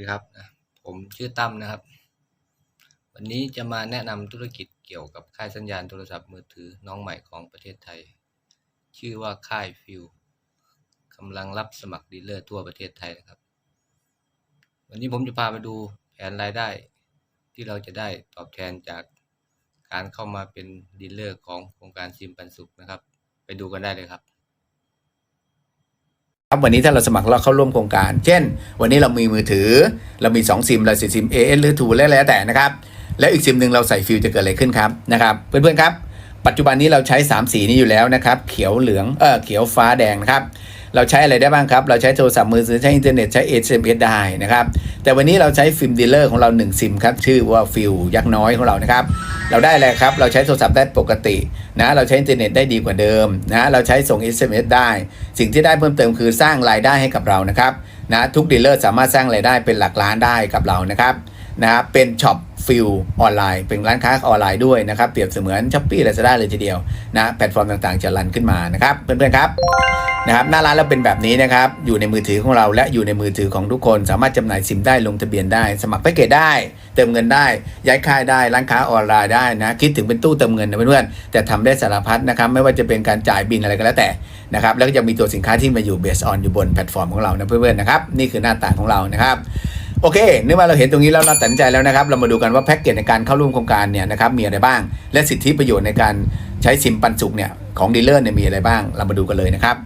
ดีครับนะผมชื่อตั้มนะครับ วันนี้จะมาแนะนำธุรกิจเกี่ยวกับค่ายสัญญาณโทรศัพท์มือถือน้องใหม่ของประเทศไทย ชื่อว่าค่ายฟิวกำลังรับสมัครดีลเลอร์ทั่วประเทศไทยนะครับ วันนี้ผมจะพามาดูแผนรายได้ ที่เราจะได้ตอบแทนจากการเข้ามาเป็นดีลเลอร์ของโครงการซิมปันสุขนะครับ ไปดูกันได้เลยครับ ครับวันนี้ถ้าเราสมัครเราเข้าร่วมโครงการ เช่น วันนี้เรามีมือถือ เรามี 2 ซิมเราใส่ซิม AS หรือทูแล้วแล้วแต่นะครับ แล้วอีกซิมหนึ่งเราใส่ฟิวจะเกิดอะไรขึ้นครับนะครับ เพื่อนๆครับ ปัจจุบันนี้เราใช้ 3 สีนี้อยู่แล้วนะครับ เขียวเหลืองเออเขียวฟ้าแดงนะครับ เราใช้อะไรได้บ้างครับ เราใช้โทรศัพท์มือถือใช้อินเทอร์เน็ตใช้ SMS ได้นะครับ แต่วันนี้เราใช้ฟิล์มดีลเลอร์ของเรา1ซิมครับ ชื่อว่าฟิวยักษ์น้อยของเรานะครับ เราได้อะไรครับ เราใช้โทรศัพท์ได้ปกตินะ เราใช้อินเทอร์เน็ตได้ดีกว่าเดิมนะ เราใช้ส่ง SMS ได้ สิ่งที่ได้เพิ่มเติมคือสร้างรายได้ให้กับเรานะครับนะทุกดีลเลอร์สามารถสร้างรายได้เป็นหลักล้านได้กับเรานะครับนะเป็นช็อปฟิลออนไลน์ เป็นร้านค้าออนไลน์ด้วยนะครับ เปรียบเสมือนช้อปปี้ลาซาด้าเลยทีเดียวนะแพลตฟอร์มต่างๆ จะรันขึ้นมานะครับ เพื่อนๆครับ นะครับหน้าร้านเราเป็นแบบนี้นะครับ อยู่ในมือถือของเราและอยู่ในมือถือของทุกคน สามารถจำหน่ายซิมได้ลงทะเบียนได้ สมัครแพ็กเกจได้ เติมเงินได้ ย้ายค่ายได้ร้านค้าออนไลน์ได้นะ คิดถึงเป็นตู้เติมเงินนะเพื่อนๆแต่ทำได้สารพัดนะครับ ไม่ว่าจะเป็นการจ่ายบินอะไรก็แล้วแต่นะครับแล้วก็จะมีตัวสินค้าที่มาอยู่เบสออนอยู่บนแพลตฟอร์มของเรานะเพื่อนๆนะครับนี่คือหน้าตาของเรานะครับโอเคเนื่องว่าเราเห็นตรงนี้แล้วเราตัดสินใจแล้วนะครับ เรามาดูกันว่าแพ็กเกจในการเข้าร่วมโครงการเนี่ยนะครับมีอะไรบ้าง และสิทธิประโยชน์ในการใช้ซิมปันสุกเนี่ยของดีลเลอร์เนี่ยมีอะไรบ้าง เรามาดูกันเลยนะครับ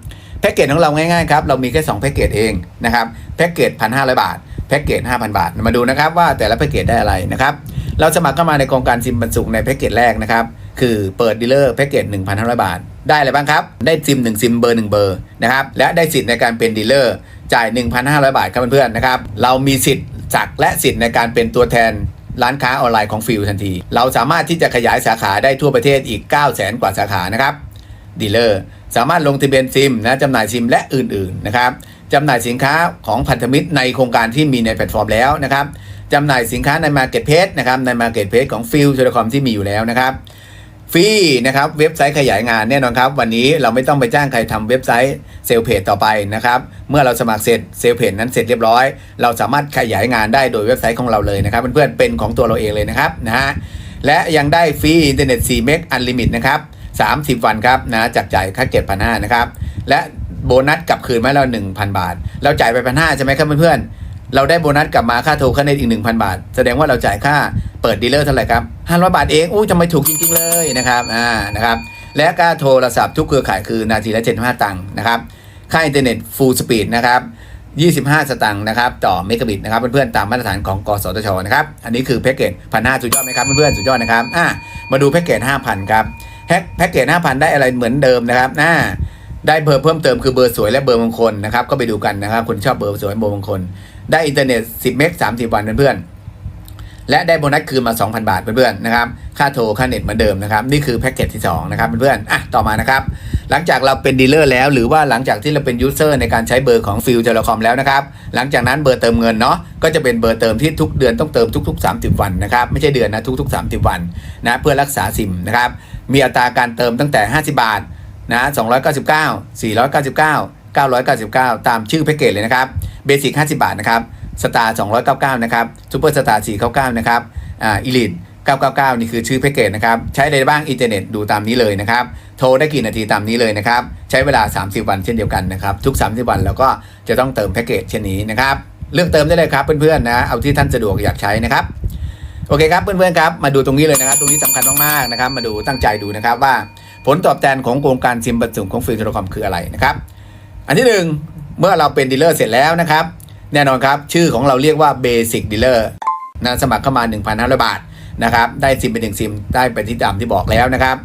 แพ็กเกจของเราง่ายๆครับเรามีแค่2แพ็กเกจเองนะครับแพ็กเกจ1,500บาทแพ็กเกจ5,000บาท มาดูนะครับว่าแต่ละแพ็กเกจได้อะไรนะครับ เราสมัครเข้ามาในโครงการซิมบรรจุในแพ็กเกจแรกนะครับ คือเปิดดีลเลอร์แพ็กเกจ1,500 บาท ได้อะไรบ้างครับ ได้ซิม1ซิมเบอร์1เบอร์นะครับและได้สิทธิ์ในการเป็นดีลเลอร์จ่าย 1,500 บาทครับเพื่อนๆนะครับเรามีสิทธิ์จักและสิทธิ์ในการเป็นตัวแทนร้านค้าออนไลน์ของฟิลทันที เราสามารถที่จะขยายสาขาได้ทั่วประเทศอีก 9 0 0 0 0 0 กว่าสาขานะครับดีลเลอร์ สามารถลงทะเบียนซิมนะจำหน่ายซิมและอื่นๆนะครับจำหน่ายสินค้าของพันธมิตรในโครงการที่มีในแพลตฟอร์มแล้วนะครับจำหน่ายสินค้าใน Marketplace นะครับใน Marketplace ของฟิลเทเลคอมที่มีอยู่แล้วนะครับฟรีนะครับเว็บไซต์ขยายงานแน่นอนครับ วันนี้เราไม่ต้องไปจ้างใครทำเว็บไซต์เซลเพจต่อไปนะครับ เมื่อเราสมัครเสร็จเซลเพจนั้นเสร็จเรียบร้อย เราสามารถขยายงานได้โดยเว็บไซต์ของเราเลยนะครับเพื่อนๆเป็นของตัวเราเองเลยนะครับนะฮะและยังได้ฟรีอินเทอร์เน็ต4เมกอันลิมิตนะครับ 30 วันครับนะจับจ่ายค่าเก็บพันห้านะครับและโบนัสกลับคืนมาเรา1,000 บาท เราจ่ายไปพันห้าใช่ไหมครับเพื่อนๆเราได้โบนัสกลับมาค่าโทรค่าเน็ตอีก 1,000 บาท แสดงว่าเราจ่ายค่าเปิดดีลเลอร์เท่าไหร่ครับ500 บาทเองอู้ทำไมถูกจริงๆเลยนะครับอ่านะครับและค่าโทรศัพท์ทุกเครือข่ายคือนาทีละ75ตังค์นะครับค่าอินเทอร์เน็ตฟูลสปีดนะครับ25 สตางค์นะครับต่อเมกะบิตนะครับเพื่อนๆตามมาตรฐานของกสทชนะครับอันนี้คือแพ็กเกจพันห้าสุดยอดไหมครับเพื่อนๆสุดยอดนะครับอ่ามาดูแพ็กเกจ5,000 ครับ แพ็กแพ็กเกจ5,000ได้อะไรเหมือนเดิมนะครับอ่าได้เบอร์เพิ่มเติมคือเบอร์สวยและเบอร์มงคลนะครับก็ไปดูกันนะครับคนชอบเบอร์สวยเบอร์มงคล ได้อินเทอร์เน็ต 10 เมก30 วันเพื่อนๆและได้โบนัสคืนมา 2,000 บาทเพื่อนๆนะครับค่าโทรค่าเน็ตเหมือนเดิมนะครับนี่คือแพ็กเกจที่สองนะครับเพื่อนๆอะต่อมานะครับหลังจากเราเป็นดีลเลอร์แล้ว หรือว่าหลังจากที่เราเป็นยูเซอร์ในการใช้เบอร์ของฟิลเทเลคอมแล้วนะครับหลังจากนั้นเบอร์เติมเงินเนาะก็จะเป็นเบอร์เติมที่ทุกเดือนต้องเติมทุก ๆ 30 วันนะครับไม่ใช่เดือนนะทุก ๆ 30 วันนะเพื่อรักษาซิมนะครับ มีอัตราการเติมตั้งแต่ 50 บาทนะ299 499 999 ตามชื่อแพ็กเกจเลยนะครับเบสิก50 บาทนะครับสตาร์299 นะครับซูเปอร์สตาร์499 นะครับอ่าอีลิท999 นี่คือชื่อแพ็กเกจนะครับ ใช้อะไรบ้างอินเทอร์เน็ตดูตามนี้เลยนะครับ โทรได้กี่นาทีตามนี้เลยนะครับ ใช้เวลา 30 วันเช่นเดียวกันนะครับ ทุก 30 วันเราก็จะต้องเติมแพ็กเกจเช่นนี้นะครับ เลือกเติมได้เลยครับเพื่อนๆนะ เอาที่ท่านสะดวกอยากใช้นะครับ โอเคครับเพื่อนๆครับมาดูตรงนี้เลยนะครับ ตรงนี้สำคัญมากๆนะครับ มาดูตั้งใจดูนะครับว่าผลตอบแทนของโครงการซิมบัตสุของฟิลเทเลคอมคืออะไรนะครับ อันที่หนึ่งเมื่อเราเป็นดีลเลอร์เสร็จแล้วนะครับ แน่นอนครับ ชื่อของเราเรียกว่าเบสิกดีลเลอร์นะสมัครเข้ามา 1,500 บาทนะครับ ได้ซิมเป็นหนึ่งซิมได้ไปที่ดำที่บอกแล้วนะครับ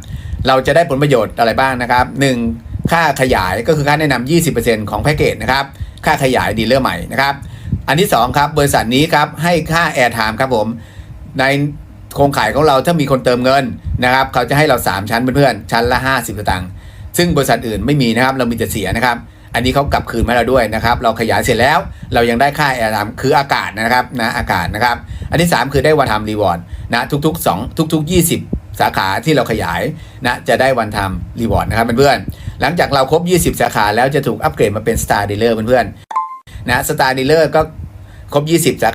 เราจะได้ผลประโยชน์อะไรบ้างนะครับ 1. ค่าขยายก็คือค่าแนะนำ20%ของแพ็กเกจนะครับค่าขยายดีลเลอร์ใหม่นะครับอันที่2ครับบริษัทนี้ครับให้ค่าแอร์ไทม์ครับผม ในโครงข่ายของเราถ้ามีคนเติมเงินนะครับ เขาจะให้เรา 3 ชั้นเพื่อนๆชั้นละ 50สตางค์ซึ่งบริษัทอื่นไม่มีนะครับ เรามีแต่เสียนะครับ อันนี้เขากลับคืนมาเราด้วยนะครับ เราขยายเสร็จแล้ว เรายังได้ค่าแอร์ไทม์คืออากาศนะครับนะอากาศนะครับ อันที่ 3 คือได้วันทำรีวอร์ดนะทุกๆ 2 ทุก ๆ 20สาขาที่เราขยายนะจะได้วันทำรีวอร์ดนะครับเพื่อนๆ หลังจากเราครบ 20 สาขาแล้วจะถูกอัปเกรดมาเป็น Star Dealer เพื่อนๆนะ Star Dealer ก็ครบ 20 สาขา